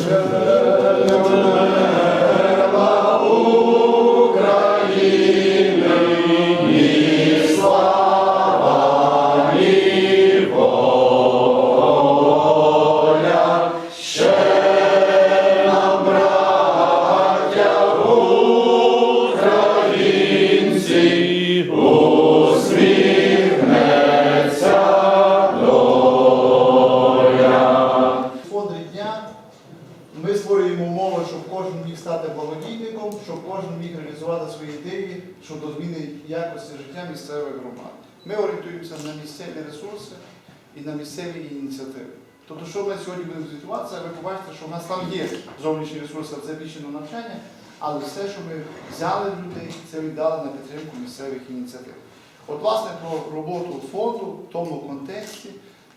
Фонд Ми створюємо умови, щоб кожен міг стати благодійником, щоб кожен міг реалізувати свої ідеї щодо зміни якості життя місцевих громад. Ми орієнтуємося на місцеві ресурси і на місцеві ініціативи. Тобто, що ми сьогодні будемо звітуватися, ви побачите, що в нас там є зовнішні ресурси, на навчання, але все, що ми взяли людей, це віддали на підтримку місцевих ініціатив. От, власне, про роботу фонду в тому контексті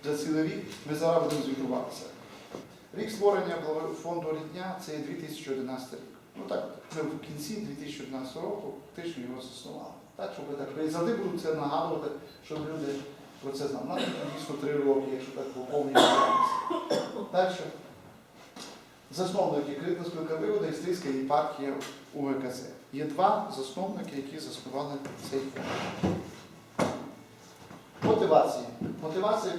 за цілий рік ми зараз будемо звітуватися. Рік створення фонду рідня це 2011 рік. Ну так, ми в кінці 2011 року фактично його заснували. Так, щоб так завжди буду це нагадувати, щоб люди про це знали. Нам дійсно три роки, якщо так поповнюємо. Далі. Засновники Критна спілка виводу Істрійська єпархія УГКЦ. Є два засновники, які заснували цей фонд. Мотивація. Мотивація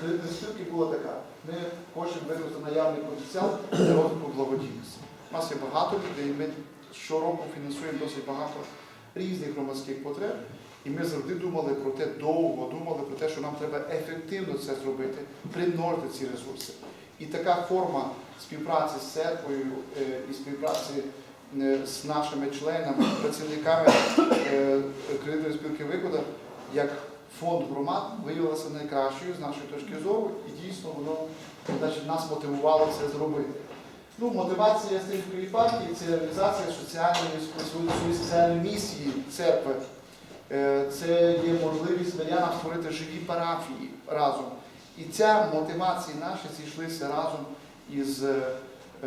кредитної спілки була така. Ми хочемо виробити наявний потенціал для розвитку благодійності. У нас є багато людей, ми щороку фінансуємо досить багато різних громадських потреб. І ми завжди думали про те, довго думали про те, що нам треба ефективно це зробити, примножити ці ресурси. І така форма співпраці з церквою е, і співпраці е, з нашими членами, працівниками е, кредитної спілки виходу, як фонд громад виявилася найкращою з нашої точки зору, і дійсно воно значить, нас мотивувало це зробити. Ну, мотивація Стрільської партії це реалізація соціальної соціальної місії церкви. Е, Це є можливість мирянам створити живі парафії разом. І ця мотивація наші зійшлися разом із е,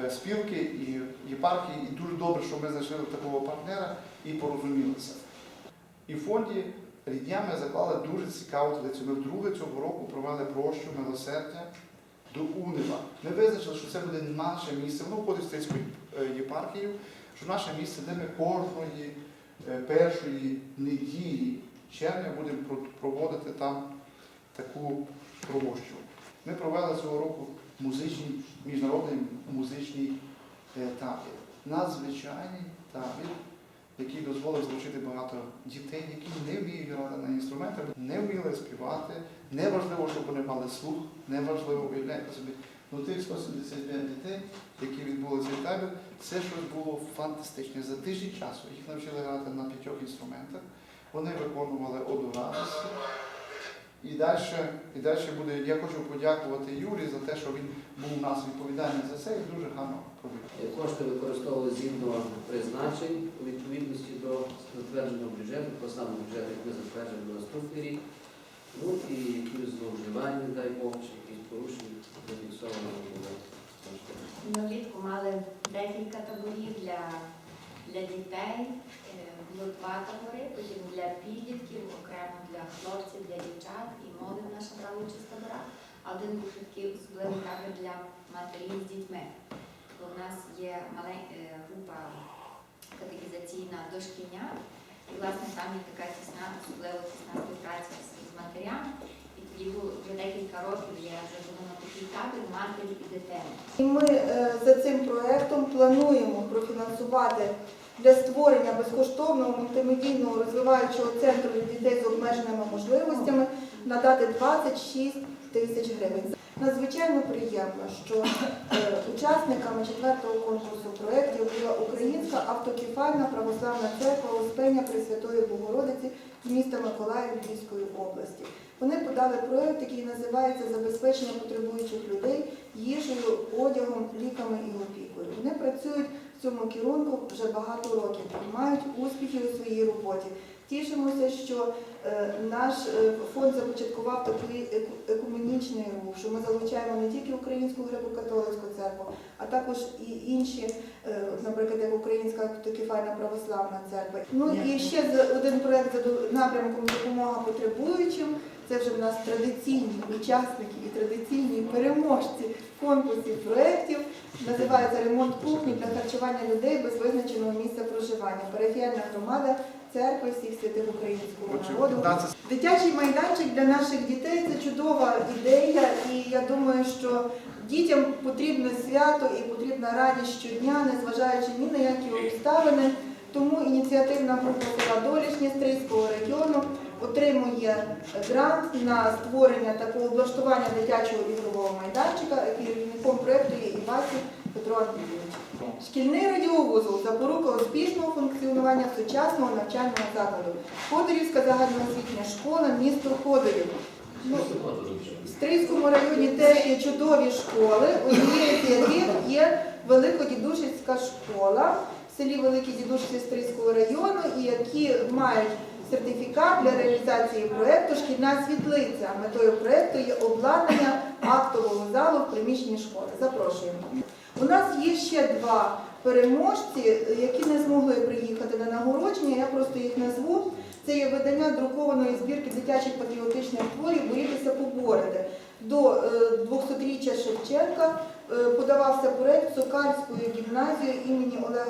спілки і єпархії. І дуже добре, що ми знайшли такого партнера і порозумілися. І в фонді рідня ми заклали дуже цікаву традицію. Ми вдруге цього року провели прощу милосердя до Унива. Ми визначили, що це буде наше місце, воно входить в Стрийську е, єпархію, що наше місце, де ми кожної е, першої неділі червня будемо проводити там таку прощу. Ми провели цього року музичний, міжнародний музичний е, табір. Надзвичайний табір, який дозволив залучити багато дітей, які не вміють грати на інструментах, не вміли співати. Неважливо, щоб вони мали слух, неважливо уявляйте собі. Ну тих 175 дітей, які відбули цей табір, це щось було фантастичне. За тиждень часу їх навчили грати на п'ятьох інструментах. Вони виконували оду радості. І далі, і далі буде. Я хочу подякувати Юрі за те, що він був у нас відповідальний за це і дуже гарно провів. Кошти використовували згідно призначень відповідності до затвердженого бюджету, по самому бюджету, як ми затверджуємо на наступний рік. Ну і якісь зловживання, дай Бог, чи якісь порушення зафіксовано було. Влітку мали декілька таборів для, для дітей. Е, Було два табори, потім для підлітків, окремо для хлопців, для дівчат і молодь наша брала участь в таборах. А один був такий особливий табір для матерів з дітьми. В нас є малень- е, група катехізаційна дошкільня, і власне там є така тісна, особливо тісна співпраця з, матерями. І тоді було вже декілька років я була такий табір матері і дитини. І ми е, за цим проектом плануємо профінансувати для створення безкоштовного мультимедійного розвиваючого центру для дітей з обмеженими можливостями надати 26 тисяч гривень. Надзвичайно приємно, що е, учасниками четвертого конкурсу проєктів була Українська автокефальна православна церква Успення Пресвятої Богородиці з міста Миколаїв Львівської області. Вони подали проєкт, який називається Забезпечення потребуючих людей їжею, одягом, ліками і опікою. Вони працюють в цьому керунку вже багато років і мають успіхи у своїй роботі. Тішимося, що е, наш е, фонд започаткував такий еку- екуменічний рух, що ми залучаємо не тільки Українську греко-католицьку церкву, а також і інші, е, наприклад, як Українська автокефальна православна церква. Ну і ще один проект за напрямком допомога потребуючим. Це вже в нас традиційні учасники і традиційні переможці конкурсів проєктів. Називається ремонт кухні для харчування людей без визначеного місця проживання. Парафіальна громада церкви всіх святих українського народу. Дитячий майданчик для наших дітей це чудова ідея, і я думаю, що дітям потрібне свято і потрібна радість щодня, незважаючи ні на які обставини. Тому ініціативна група села Долішні Стрийського регіону отримує грант на створення такого облаштування дитячого ігрового майданчика. Керівником проєкту є Івасів Петро Андрійович. Шкільний радіовузол запорука успішного функціонування сучасного навчального закладу. Ходорівська загальноосвітня школа, місто Ходорів. Ну, в Стрийському районі теж є чудові школи, однією з яких є Великодідушівська школа в селі Великі Дідушці Стрийського району, і які мають сертифікат для реалізації проєкту Шкільна світлиця. Метою проєкту є обладнання актового залу в приміщенні школи. Запрошуємо. У нас є ще два переможці, які не змогли приїхати нагородження. Я просто їх назву. Це є видання друкованої збірки дитячих патріотичних творів Борітися поборити. До е, 200-річчя Шевченка е, подавався проект Сокальською гімназії імені Олега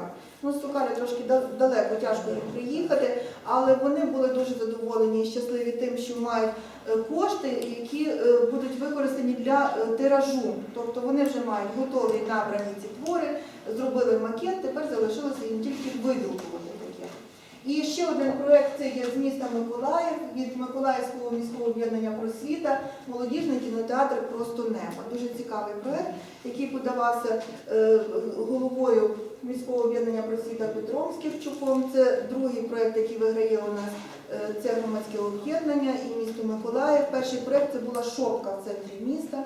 міста Ну, з Сокаля трошки далеко, тяжко їм приїхати, але вони були дуже задоволені і щасливі тим, що мають е, кошти, які е, будуть використані для е, тиражу. Тобто вони вже мають готові набрані ці твори, зробили макет, тепер залишилося їм тільки видрукувати таке. І ще один проєкт це є з міста Миколаїв від Миколаївського міського об'єднання просвіта, молодіжний кінотеатр Просто небо. Дуже цікавий проєкт, який подавався головою міського об'єднання просвіта Петром Сківчуком. Це другий проєкт, який виграє у нас е, це громадське об'єднання і місто Миколаїв. Перший проєкт це була шопка в центрі міста.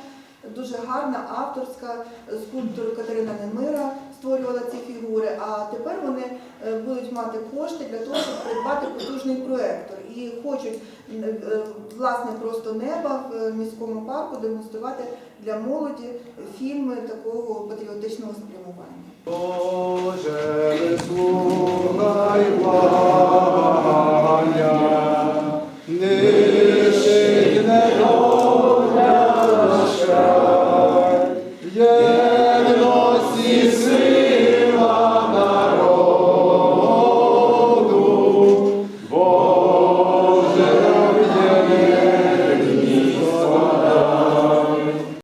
Дуже гарна авторська скульптор Катерина Немира створювала ці фігури. А тепер вони е, будуть мати кошти для того, щоб придбати потужний проектор і хочуть е, власне просто неба в міському парку демонструвати для молоді фільми такого патріотичного спрямування. Боже, вислухай вас.